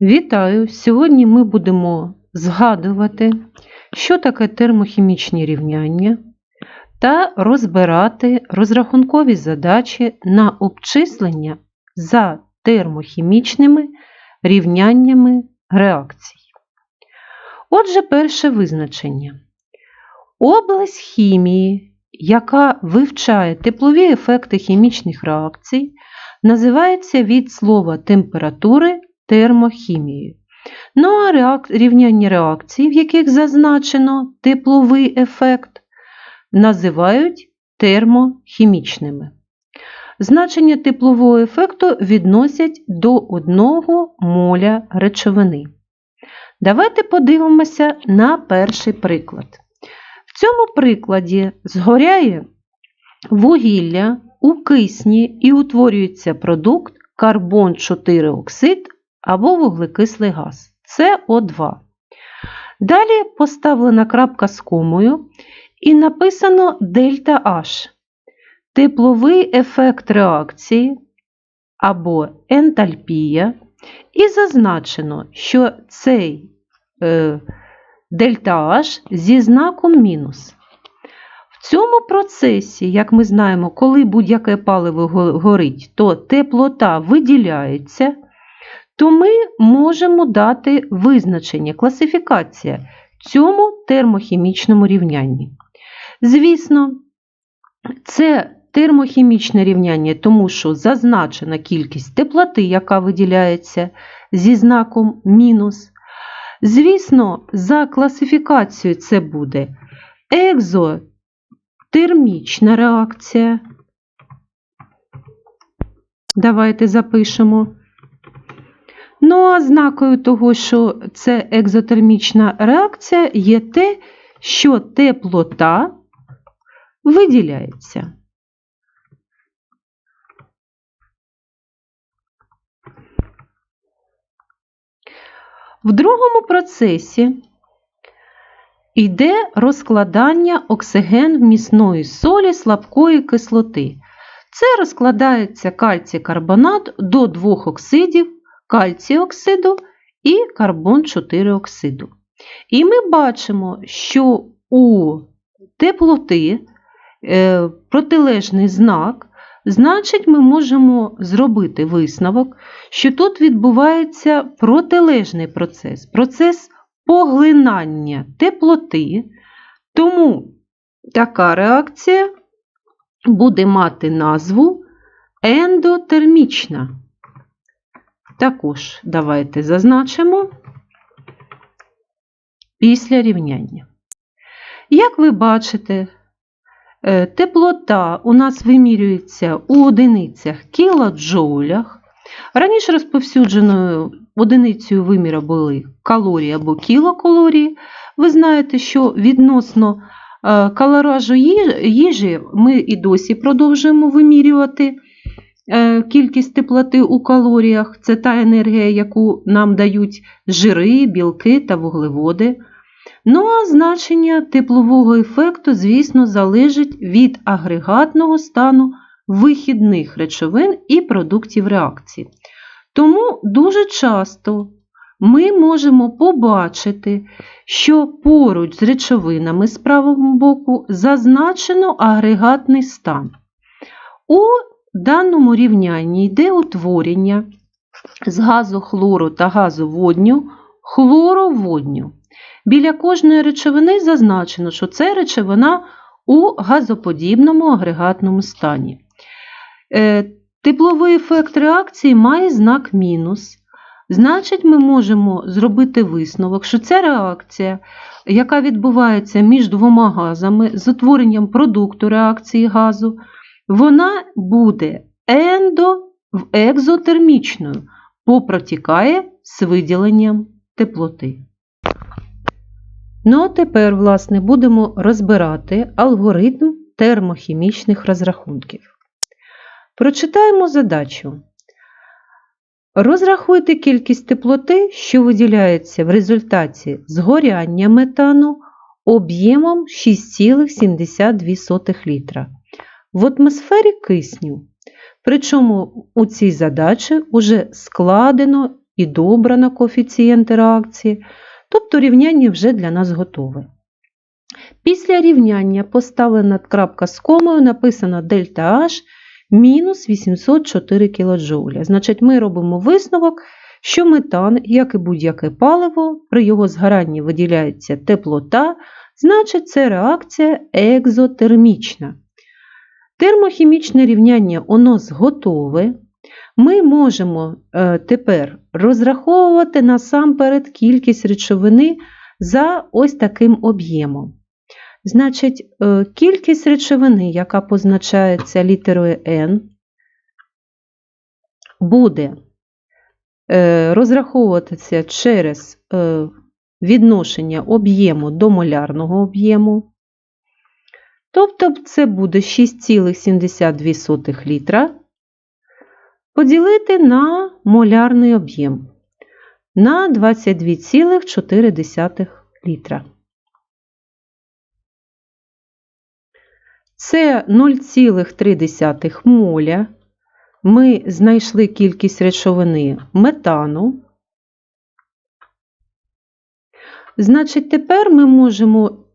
Вітаю! Сьогодні ми будемо згадувати, що таке термохімічні рівняння та розбирати розрахункові задачі на обчислення за термохімічними рівняннями реакцій. Отже, перше визначення. Область хімії, яка вивчає теплові ефекти хімічних реакцій, називається від слова температури термохімією. Ну а реак... рівняння реакцій, в яких зазначено тепловий ефект, називають термохімічними. Значення теплового ефекту відносять до 1 моля речовини. Давайте подивимося на перший приклад. В цьому прикладі згоряє вугілля у кисні і утворюється продукт карбон 4 оксид або вуглекислий газ СО2. Далі поставлена крапка з комою і написано дельта H. Тепловий ефект реакції або ентальпія, і зазначено, що цей е, H зі знаком мінус. В цьому процесі, як ми знаємо, коли будь-яке паливо горить, то теплота виділяється, то ми можемо дати визначення, класифікація цьому термохімічному рівнянні. Звісно, це термохімічне рівняння, тому що зазначена кількість теплоти, яка виділяється зі знаком мінус. Звісно, за класифікацією це буде екзотермічна реакція. Давайте запишемо. Ну, а знакою того, що це екзотермічна реакція, є те, що теплота виділяється. В другому процесі йде розкладання оксиген-вмісної солі слабкої кислоти. Це розкладається кальцій карбонат до двох оксидів кальцій оксиду і карбон 4 оксиду. І ми бачимо, що у теплоти е, протилежний знак, значить, ми можемо зробити висновок, що тут відбувається протилежний процес, процес поглинання теплоти, тому така реакція буде мати назву ендотермічна. Також давайте зазначимо після рівняння. Як ви бачите, е, теплота у нас вимірюється у одиницях кілоджоулях. Раніше розповсюдженою одиницею виміру були калорії або кілокалорії. Ви знаєте, що відносно е, калоражу їжі ми і досі продовжуємо вимірювати кількість теплоти у калоріях це та енергія, яку нам дають жири, білки та вуглеводи. Ну а значення теплового ефекту, звісно, залежить від агрегатного стану вихідних речовин і продуктів реакції. Тому дуже часто ми можемо побачити, що поруч з речовинами з правого боку зазначено агрегатний стан. У даному рівнянні йде утворення з газу хлору та газу водню хлороводню. Біля кожної речовини зазначено, що це речовина у газоподібному агрегатному стані. Е, тепловий ефект реакції має знак мінус. Значить, ми можемо зробити висновок, що ця реакція, яка відбувається між двома газами з утворенням продукту реакції газу, вона буде ендо в екзотермічною, бо протікає з виділенням теплоти. Ну, а тепер, власне, будемо розбирати алгоритм термохімічних розрахунків. Прочитаємо задачу. Розрахуйте кількість теплоти, що виділяється в результаті згоряння метану об'ємом 6,72 літра в атмосфері кисню. Причому у цій задачі вже складено і добрано коефіцієнти реакції, тобто рівняння вже для нас готове. Після рівняння поставлена крапка з комою, написано дельта H мінус 804 кДж. Значить, ми робимо висновок, що метан, як і будь-яке паливо, при його згоранні виділяється теплота, значить це реакція екзотермічна. Термохімічне рівняння у нас готове. Ми можемо е, тепер розраховувати насамперед кількість речовини за ось таким об'ємом. Значить, е, кількість речовини, яка позначається літерою N, буде е, розраховуватися через відношення об'єму до молярного об'єму. Тобто це буде 6,72 літра поділити на молярний об'єм на 22,4 літра. Це 0,3 моля. Ми знайшли кількість речовини метану. Значить, тепер ми можемо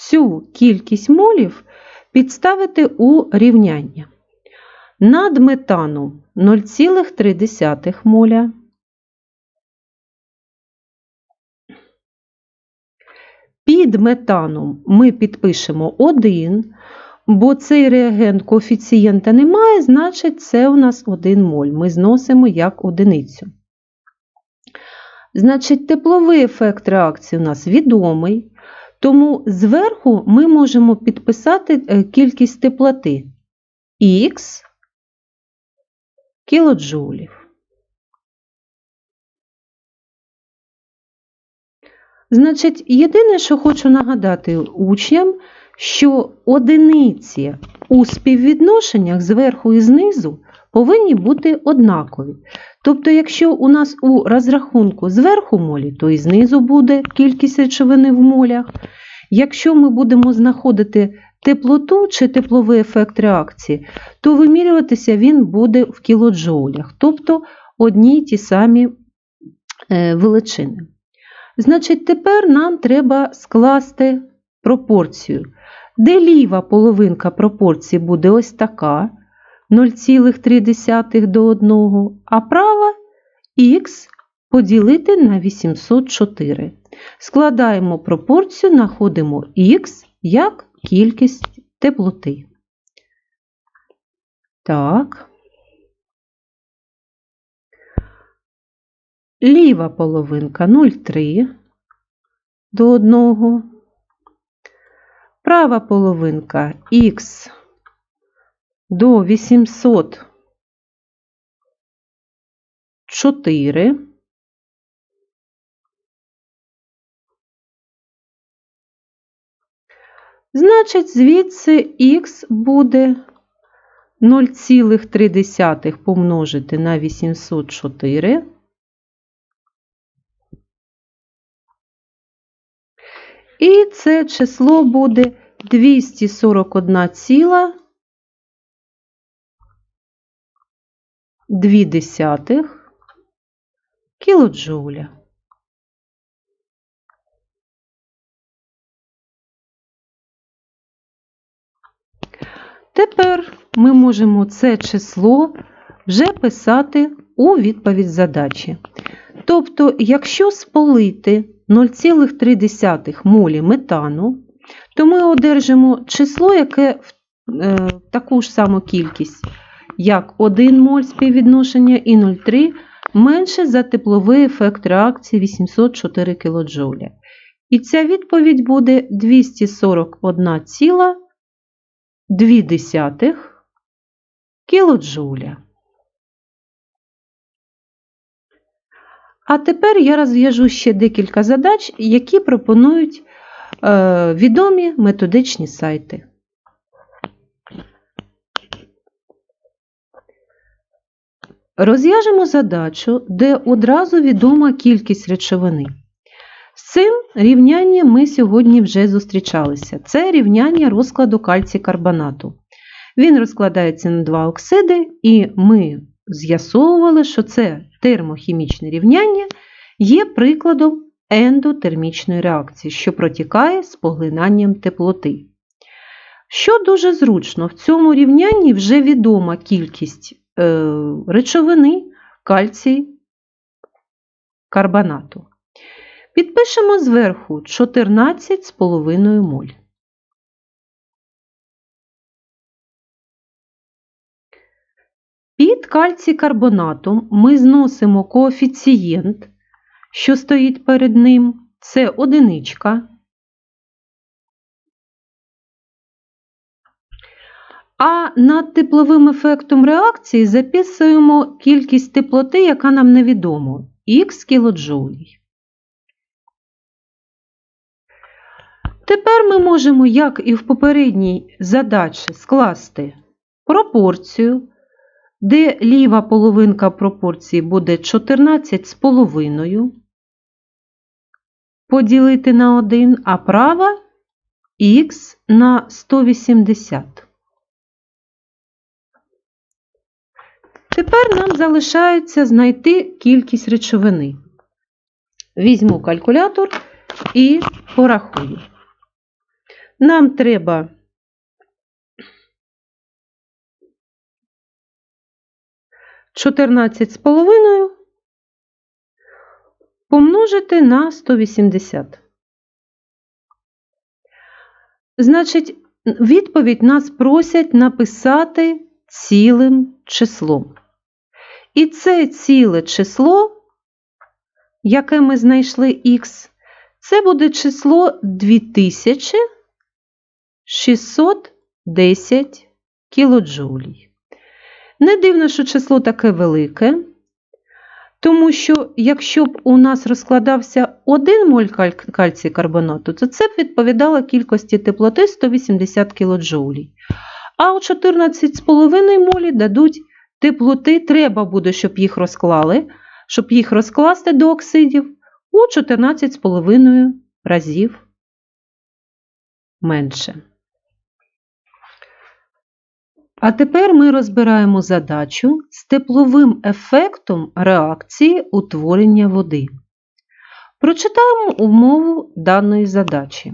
цю кількість молів підставити у рівняння. Над метаном 0,3 моля. Під метаном ми підпишемо 1, бо цей реагент коефіцієнта немає, значить це у нас 1 моль. Ми зносимо як одиницю. Значить, тепловий ефект реакції у нас відомий, тому зверху ми можемо підписати е, кількість теплоти Х кілоджоулів. Значить, єдине, що хочу нагадати учням, що одиниці у співвідношеннях зверху і знизу повинні бути однакові. Тобто, якщо у нас у розрахунку зверху молі, то і знизу буде кількість речовини в молях. Якщо ми будемо знаходити теплоту чи тепловий ефект реакції, то вимірюватися він буде в кілоджоулях, тобто одні й ті самі е, величини. Значить, тепер нам треба скласти пропорцію, де ліва половинка пропорції буде ось така 0,3 до 1, а права х поділити на 804. Складаємо пропорцію, знаходимо х як кількість теплоти. Так. Ліва половинка 0,3 до 1. Права половинка х до 804. Значить, звідси х буде 0,3 помножити на 804. І це число буде 241,2 кілоджоуля. Тепер ми можемо це число вже писати у відповідь задачі. Тобто, якщо спалити 0,3 молі метану, то ми одержимо число, яке в е, таку ж саму кількість, як 1 моль співвідношення і 0,3 менше за тепловий ефект реакції 804 кДж. І ця відповідь буде 241,2 кілоджуля. А тепер я розв'яжу ще декілька задач, які пропонують е, відомі методичні сайти. Розв'яжемо задачу, де одразу відома кількість речовини. З цим рівнянням ми сьогодні вже зустрічалися. Це рівняння розкладу кальцій карбонату. Він розкладається на два оксиди, і ми з'ясовували, що це термохімічне рівняння є прикладом ендотермічної реакції, що протікає з поглинанням теплоти. Що дуже зручно, в цьому рівнянні вже відома кількість е, речовини кальцій карбонату. Підпишемо зверху 14,5 моль. Під кальцій карбонатом ми зносимо коефіцієнт, що стоїть перед ним, це одиничка. А над тепловим ефектом реакції записуємо кількість теплоти, яка нам невідома х кілоджоулей. Тепер ми можемо, як і в попередній задачі, скласти пропорцію, де ліва половинка пропорції буде 14,5 поділити на 1, а права х на 180. Тепер нам залишається знайти кількість речовини. Візьму калькулятор і порахую. Нам треба чотирнадцять з половиною помножити на 180. Значить, відповідь нас просять написати цілим числом. І це ціле число, яке ми знайшли х, це буде число 2610 кілоджоулей. Не дивно, що число таке велике, тому що якщо б у нас розкладався 1 моль кальцій карбонату, то це б відповідало кількості теплоти 180 кілоджоулей. А у 14,5 молі дадуть теплоти, треба буде, щоб їх розклали, щоб їх розкласти до оксидів у 14,5 разів менше. А тепер ми розбираємо задачу з тепловим ефектом реакції утворення води. Прочитаємо умову даної задачі.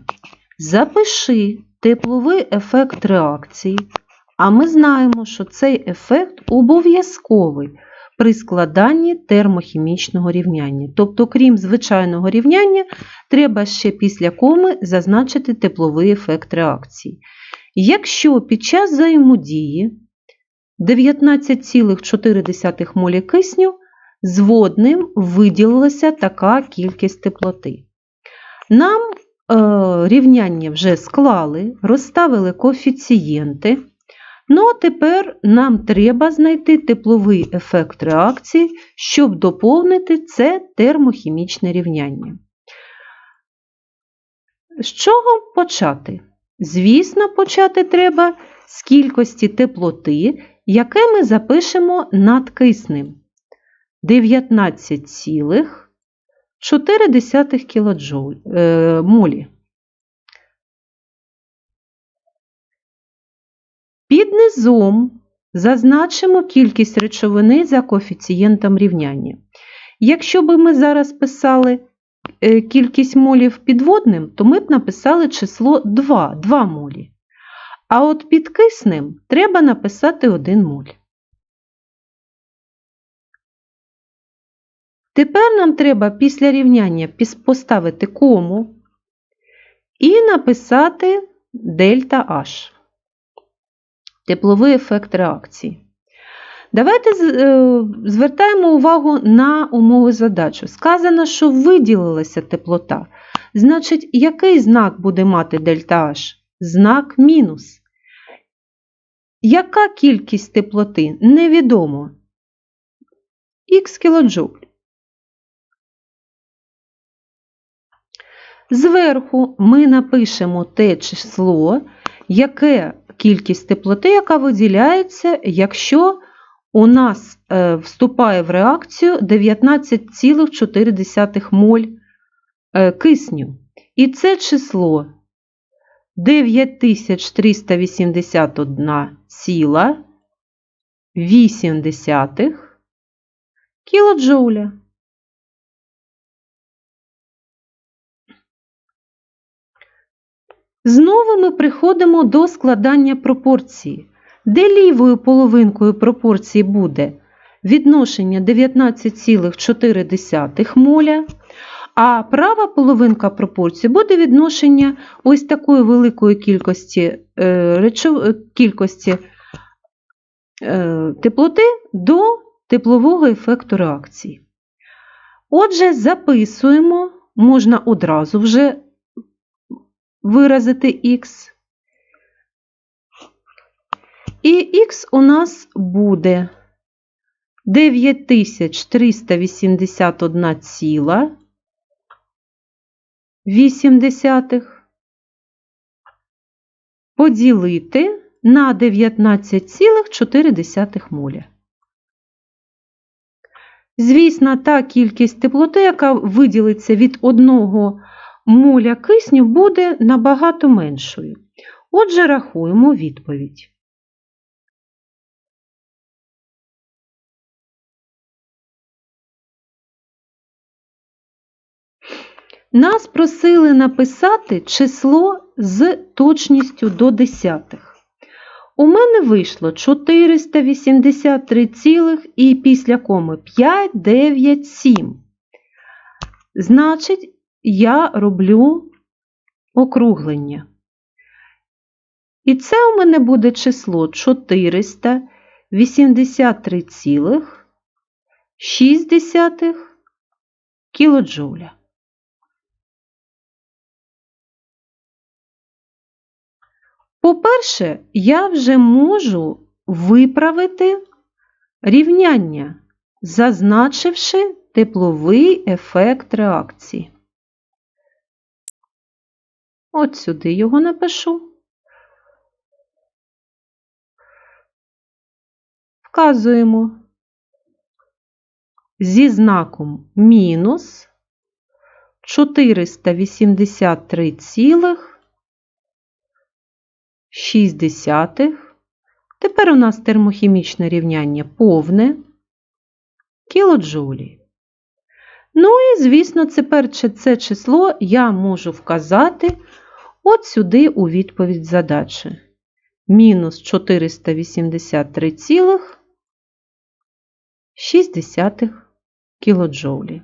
Запиши тепловий ефект реакції, а ми знаємо, що цей ефект обов'язковий при складанні термохімічного рівняння. Тобто, крім звичайного рівняння, треба ще після коми зазначити тепловий ефект реакції. Якщо під час взаємодії 19,4 молі кисню з водним виділилася така кількість теплоти. Нам е, рівняння вже склали, розставили коефіцієнти. Ну, а тепер нам треба знайти тепловий ефект реакції, щоб доповнити це термохімічне рівняння. З чого почати? Звісно, почати треба з кількості теплоти, яке ми запишемо над киснем 19,4 кілоджоуль, е, молі. Під низом зазначимо кількість речовини за коефіцієнтом рівняння. Якщо б ми зараз писали кількість молів підводним, то ми б написали число 2, 2 молі. А от під киснем треба написати 1 моль. Тепер нам треба після рівняння поставити кому і написати дельта H. Тепловий ефект реакції. Давайте е, звертаємо увагу на умови задачі. Сказано, що виділилася теплота. Значить, який знак буде мати дельта H? Знак мінус. Яка кількість теплоти? Невідомо. Х кілоджоуль. Зверху ми напишемо те число, яке кількість теплоти, яка виділяється, якщо у нас е, вступає в реакцію 19,4 моль е, кисню. І це число 9381,8 кілоджоуля. Знову ми приходимо до складання пропорції, де лівою половинкою пропорції буде відношення 19,4 моля, а права половинка пропорції буде відношення ось такої великої кількості, е, е, кількості е, теплоти до теплового ефекту реакції. Отже, записуємо, можна одразу вже виразити х. І х у нас буде 9381,8 поділити на 19,4 моля. Звісно, та кількість теплоти, яка виділиться від 1 моля кисню, буде набагато меншою. Отже, рахуємо відповідь. Нас просили написати число з точністю до десятих. У мене вийшло 483, цілих і після коми 5, 9, 7. Значить, я роблю округлення. І це у мене буде число 483,6 кілоджоуля. По-перше, я вже можу виправити рівняння, зазначивши тепловий ефект реакції. От сюди його напишу. Вказуємо зі знаком мінус 483,6. Тепер у нас термохімічне рівняння повне кілоджоулі. Ну і, звісно, тепер це число я можу вказати от сюди у відповідь задачі. Мінус 483,6 кілоджоулі.